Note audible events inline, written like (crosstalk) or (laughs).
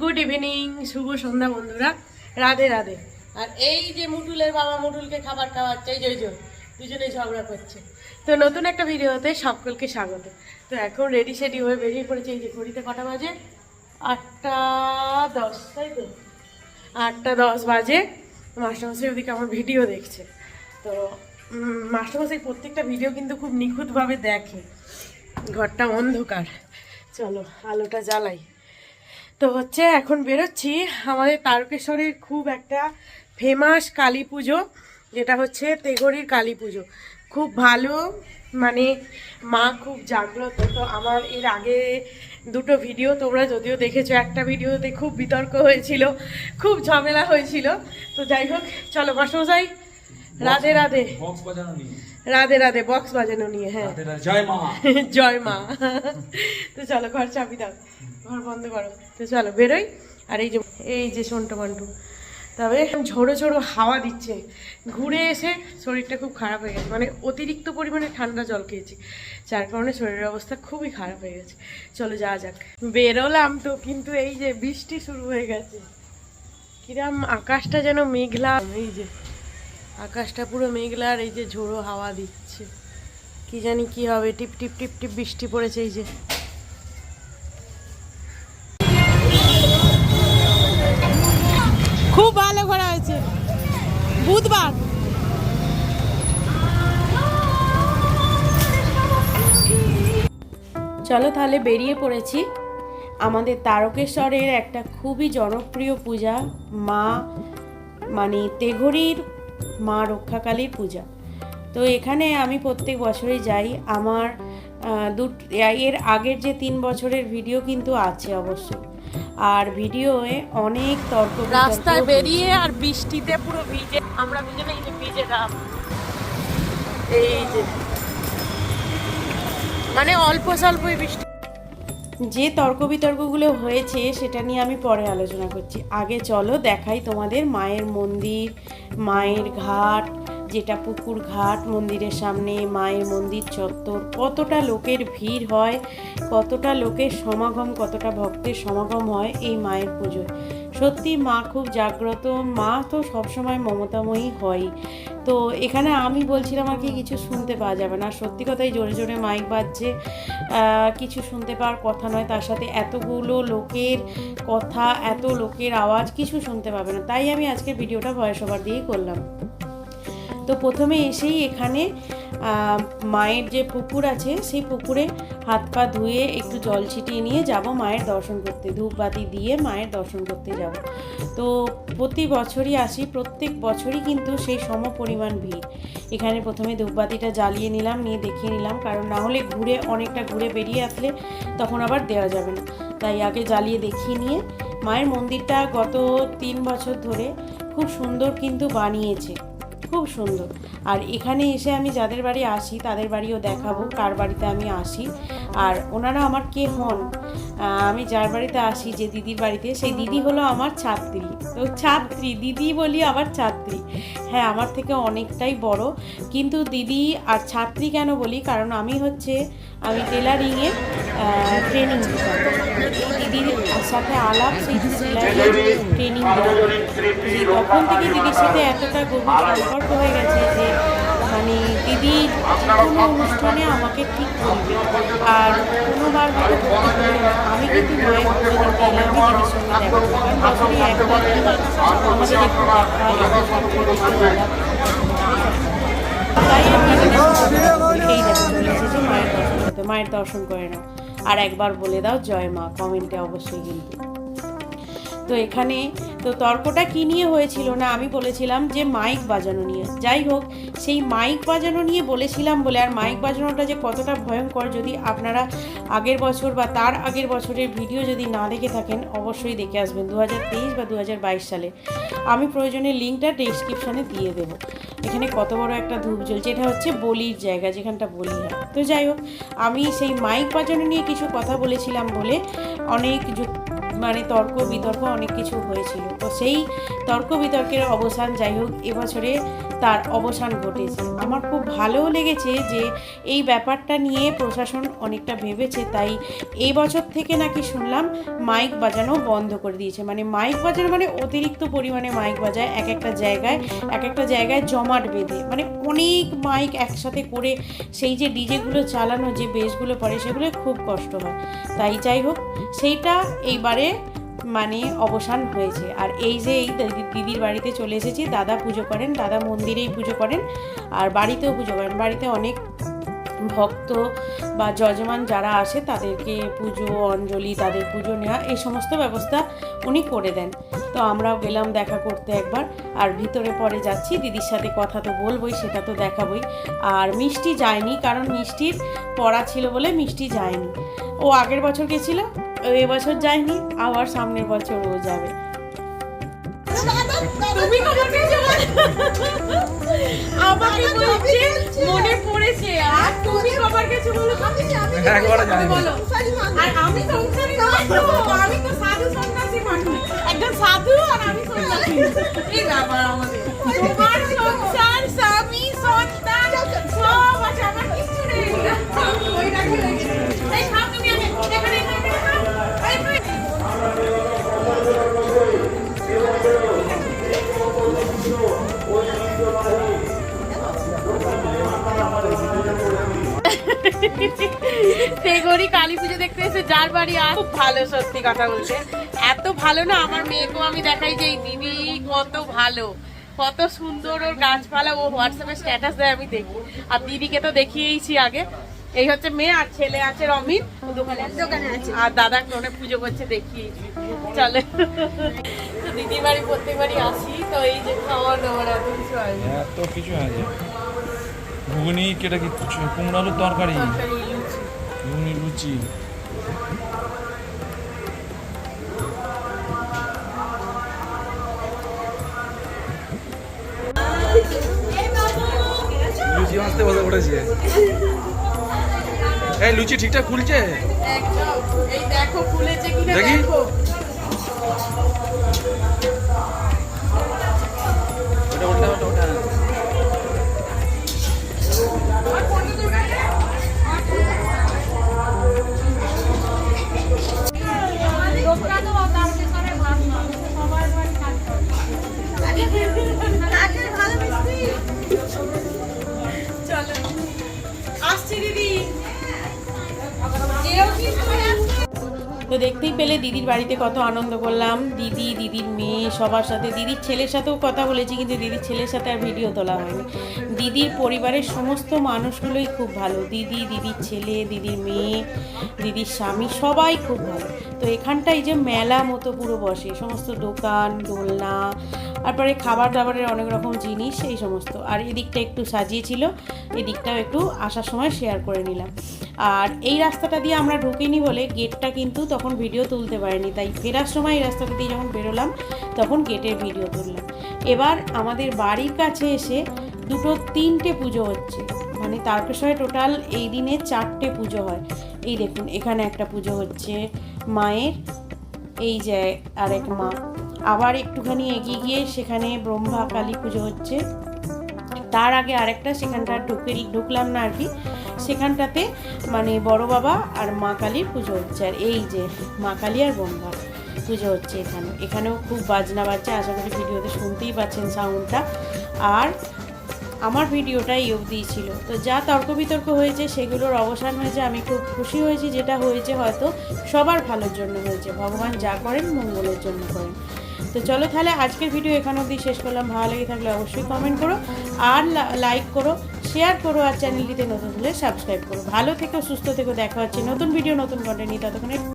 Good evening শুভ সন্ধ্যা বন্ধুরা। রাধে রাধে। আর এই যে মুটুলের বাবা মুটুলকে খাবার খাওয়াচ্ছে এই যে এই যে, দুজনেই ঝগড়া করছে। তো নতুন একটা ভিডিওতে সকলকে স্বাগত। তো এখন রেডি সেডি হয়ে বেরিয়ে পড়েছে এই যে ঘড়িতে কটা বাজে? আটটা দশ তাই তো? আটটা দশ বাজে। মাস্টারমশাই ওদিকে আমার ভিডিও দেখছে। তো মাস্টারমশাই প্রত্যেকটা ভিডিও কিন্তু খুব নিখুঁতভাবে দেখে। ঘরটা অন্ধকার। চলো আলোটা জ্বালাই। তো হচ্ছে এখন বেরোচ্ছি। আমাদের তারকেশ্বরের খুব একটা ফেমাস কালী পুজো, যেটা হচ্ছে তেগরির কালী পুজো। খুব ভালো মানে মা খুব জাগ্রত। তো আমার এর আগে দুটো ভিডিও তোমরা যদিও দেখেছ, একটা ভিডিওতে খুব বিতর্ক হয়েছিল, খুব ঝামেলা হয়েছিল। তো যাই হোক, চলো মাসমশাই রাধে রাধে। বক্স বাজানো নিয়ে। রাধে রাধে বক্স বাজানো নিয়ে হ্যাঁ। জয় মা। (laughs) জয় মা। তো চলো ঘর চাবি দাও। ঘর বন্ধ করো। তো চলো বেরোই। আর এই যে এই যে সন্টু মন্টু। তবে ঝোড়ো ঝোড়ো হাওয়া দিচ্ছে। ঘুরে এসে শরীরটা খুব খারাপ হয়ে গেছে। মানে অতিরিক্ত পরিমাণে ঠান্ডা জল খেয়েছি। যার কারণে শরীরের অবস্থা খুবই খারাপ হয়ে গেছে। চলো যাওয়া যাক। বেরোলাম তো কিন্তু এই যে বৃষ্টি শুরু হয়ে গেছে। কিরাম আকাশটা যেন মেঘলা। এই যে আকাশটা পুরো মেঘলা আর এই যে ঝোড়ো হাওয়া দিচ্ছে। কি জানি কি হবে, টিপ টিপ টিপ টিপ বৃষ্টি পড়েছে এই যে। খুব ভালো ঘোরা হয়েছে। বুধবার। চলো তাহলে বেরিয়ে পড়েছি। আমাদের তারকেশ্বরের একটা খুবই জনপ্রিয় পূজা, মা মানে তেঘরির মা রক্ষাকালীর পূজা। তো এখানে আমি প্রত্যেক বছরই যাই। আমার দু এর আগের যে তিন বছরের ভিডিও কিন্তু আছে অবশ্যই আর ভিডিওয়ে অনেক তর্ক রাস্তায় বেরিয়ে আর বৃষ্টিতে পুরো ভিজে আমরা দুজনে এই যে ভিজে রাম এই যে। মানে অল্প স্বল্পই বৃষ্টি। যে তর্ক বিতর্কগুলো হয়েছে সেটা নিয়ে আমি পরে আলোচনা করছি। আগে চলো দেখাই তোমাদের মায়ের মন্দির মায়ের ঘাট, যেটা পুকুর ঘাট, মন্দিরের সামনে মায়ের মন্দির চত্বর, কতটা লোকের ভিড় হয়, কতটা লোকের সমাগম, কতটা ভক্তের সমাগম হয় এই মায়ের পুজোয়। সত্যি মা খুব জাগ্রত। মা তো সবসময় মমতাময়ী হয়। তো এখানে আমি বলছিলাম আর কি, কিছু শুনতে পাওয়া যাবে না। সত্যি কথাই জোরে জোরে মাইক বাজছে। কিছু শুনতে পাওয়ার কথা নয়। তার সাথে এতগুলো লোকের কথা, এত লোকের আওয়াজ কিছু শুনতে পাবে না। তাই আমি আজকে ভিডিওটা ভয়েস ওভার দিয়েই করলাম। তো প্রথমে এসেই এখানে মায়ের যে পুকুর আছে, সেই পুকুরে হাত পা ধুয়ে একটু জল ছিটিয়ে নিয়ে যাব মায়ের দর্শন করতে। ধূপবাতি দিয়ে মায়ের দর্শন করতে যাব। তো প্রতি বছরই আসি, প্রত্যেক বছরই কিন্তু সেই সম পরিমাণ ভিড়। এখানে প্রথমে ধূপবাতিটা জ্বালিয়ে নিলাম, নিয়ে দেখিয়ে নিলাম, কারণ না হলে ঘুরে, অনেকটা ঘুরে বেরিয়ে আসলে তখন আবার দেওয়া যাবে না। তাই আগে জ্বালিয়ে দেখিয়ে নিয়ে মায়ের মন্দিরটা গত তিন বছর ধরে খুব সুন্দর কিন্তু বানিয়েছে। খুব সুন্দর। আর এখানে এসে আমি যাদের বাড়ি আসি, তাদের বাড়িও দেখাবো, কার বাড়িতে আমি আসি। আর ওনারা আমার কে হন? আমি যার বাড়িতে আসি, যে দিদির বাড়িতে, সেই দিদি হলো আমার ছাত্রী। তো ছাত্রী, দিদি বলি আবার ছাত্রী। হ্যাঁ আমার থেকে অনেকটাই বড়। কিন্তু দিদি আর ছাত্রী কেন বলি? কারণ আমি হচ্ছে, আমি টেলারিংয়ে ট্রেনিং দিতাম দিদির সাথে আলাপ, সেই ট্রেনিং তখন থেকে দিদির সাথে এতটা গভীর সম্পর্ক হয়ে গেছে যে মানে দিদি কোনো অনুষ্ঠানে আমাকে ঠিক করবে আর কোনোবার না। আমি কিন্তু মায়ের পুজো দিতে দিদির সঙ্গে দেখা করব কারণ বছরে একবার আমাদের একটু দেখা মায়ের দর্শন মায়ের দর্শন করে নাও। আর একবার বলে দাও, জয় মা। কমেন্টে অবশ্যই কিন্তু। তো এখানে তো তর্কটা কি নিয়ে হয়েছিল না আমি বলেছিলাম যে মাইক বাজানো নিয়ে। যাই হোক, সেই মাইক বাজানো নিয়ে বলেছিলাম বলে, আর মাইক বাজানোটা যে কতটা ভয়ঙ্কর যদি আপনারা আগের বছর বা তার আগের বছরের ভিডিও যদি না দেখে থাকেন, অবশ্যই দেখে আসবেন দু হাজার তেইশ বা দু হাজার বাইশ সালে। আমি প্রয়োজনে লিঙ্কটা ডেসক্রিপশানে দিয়ে দেবো। এখানে কত বড় একটা ধূপ জ্বলছে, এটা হচ্ছে বলির জায়গা, যেখানটা বলি হয়। তো যাই হোক, আমি সেই মাইক বাজানো নিয়ে কিছু কথা বলেছিলাম বলে অনেক যুক- মানে তর্ক বিতর্ক অনেক কিছু হয়েছিল। তো সেই তর্ক বিতর্কের অবসান যাই হোক, এবছরে তার অবসান ঘটেছে। আমার খুব ভালোও লেগেছে যে এই ব্যাপারটা নিয়ে প্রশাসন অনেকটা ভেবেছে, তাই এই বছর থেকে নাকি শুনলাম মাইক বাজানো বন্ধ করে দিয়েছে। মানে মাইক বাজানো মানে অতিরিক্ত পরিমাণে মাইক বাজায়, এক একটা জায়গায়, এক একটা জায়গায় জমাট বেঁধে। মানে অনেক মাইক একসাথে করে সেই যে ডিজেগুলো চালানো, যে বেসগুলো পড়ে সেগুলো খুব কষ্ট হয়। তাই যাই হোক, সেইটা এইবারে মানে অবসান হয়েছে। আর এই যে এই দিদির বাড়িতে চলে এসেছি, দাদা পুজো করেন, দাদা মন্দিরেই পুজো করেন, আর বাড়িতেও পুজো করেন। বাড়িতে অনেক ভক্ত বা যজমান যারা আসে, তাদেরকে পুজো, অঞ্জলি, তাদের পুজো নেওয়া, এই সমস্ত ব্যবস্থা উনি করে দেন। তো আমরাও গেলাম দেখা করতে একবার। আর ভিতরে পরে যাচ্ছি, দিদির সাথে কথা তো বলবোই, সেটা তো দেখাবই। আর মিষ্টি যায়নি, কারণ মিষ্টির পড়া ছিল বলে মিষ্টি যায়নি। ও আগের বছর গেছিল? এবছর যায়নি আবার সামনের বছর ও যাবে। আমাকে বলছে মনে পড়েছে। আর তুমি খবর পেয়েছ বলো একবারও বলো। আর আমি সংসারী আমি তো সাধু সন্ন্যাসী মানুষ। একজন সাধু আর আমি সন্ন্যাসী। এই ব্যাপার আমাদের। তোমার সংসার স্বামী সন্তান সব আছে আমার কিছু নেই। তেগরি কালী পুজো দেখতে এসে যার বাড়ি আর খুব ভালো, সত্যি কথা বলতে। এত ভালো না, আমার মেয়েকেও আমি দেখাই যে, এই দিদি কত ভালো, কত সুন্দর ওর গাছপালা। ও হোয়াটসঅ্যাপে স্ট্যাটাস দেয়, আমি দেখি। আর দিদিকে তো দেখিয়েইছি আগে। এই হচ্ছে মেয়ে আর ছেলে আছে রমিত ও দোকানে আছে দোকানে আছে আর দাদা কোনে পুজো করছে দেখি। চলে। তো দিদির বাড়ি প্রত্যেকবারই আসি। তো এই যে খাওয়া দাওয়ার এত কিছু আছে এত কিছু আছে ঘুগনি কেটা কি কুমড়ো আলুর তরকারি। তরকারি, ঘুগনি লুচি। লুচি আসতে বসে পড়েছে। এই লুচি ঠিকঠাক খুলছে? একদম। এই দেখো ফুলেছে দেখি। তো দেখতেই পেলে দিদির বাড়িতে কত আনন্দ করলাম। দিদি, দিদির মেয়ে, সবার সাথে, দিদির ছেলের সাথেও কথা বলেছি, কিন্তু দিদির ছেলের সাথে আর ভিডিও তোলা হয়নি। দিদির পরিবারের সমস্ত মানুষগুলোই খুব ভালো। দিদি, দিদির ছেলে, দিদির মেয়ে, দিদির স্বামী, সবাই খুব ভালো। তো এখানটায় যে মেলা মতো পুরো বসে। সমস্ত দোকান, দোলনা তারপরে খাবার দাবারের অনেক রকম জিনিস এই সমস্ত। আর এদিকটা একটু সাজিয়েছিল, এদিকটাও একটু আসার সময় শেয়ার করে নিলাম। আর এই রাস্তাটা দিয়ে আমরা ঢুকিনি বলে গেটটা কিন্তু তখন ভিডিও তুলতে পারিনি, তাই ফেরার সময় এই রাস্তাটা দিয়ে যখন বেরোলাম, তখন গেটের ভিডিও তুললাম। এবার আমাদের বাড়ির কাছে এসে দুটো তিনটে পুজো হচ্ছে। মানে তারকেশ্বরে টোটাল এই দিনে চারটে পুজো হয়। এই দেখুন, এখানে একটা পুজো হচ্ছে মায়ের, এই যে আরেক মা। আবার একটুখানি এগিয়ে গিয়ে সেখানে ব্রহ্মা কালী পুজো হচ্ছে। তার আগে আরেকটা, সেখানটা ঢুকে ঢুকলাম না আর কি। সেখানটাতে মানে বড় বাবা আর মা কালীর পুজো হচ্ছে। আর এই যে মা কালী আর ব্রহ্মা পুজো হচ্ছে এখানে। এখানেও খুব বাজনা বাজছে। আশা করি ভিডিওতে শুনতেই পাচ্ছেন সাউন্ডটা। আর আমার ভিডিওটা এই অবধিই ছিল। তো যা তর্ক বিতর্ক হয়েছে সেগুলোর অবসান হয়েছে। আমি খুব খুশি হয়েছি যেটা হয়েছে হয়তো সবার ভালোর জন্য হয়েছে। ভগবান যা করেন মঙ্গলের জন্য করেন। তো চলো তাহলে আজকের ভিডিও এখানে অবধি শেষ করলাম। ভালো লেগে থাকলে অবশ্যই কমেন্ট করো আর লাইক করো শেয়ার করো আর চ্যানেলটিতে নতুন হলে সাবস্ক্রাইব করো। ভালো থেকো, সুস্থ থেকো, দেখা হচ্ছে নতুন ভিডিও নতুন কন্টেন্ট নিয়ে। ততক্ষণে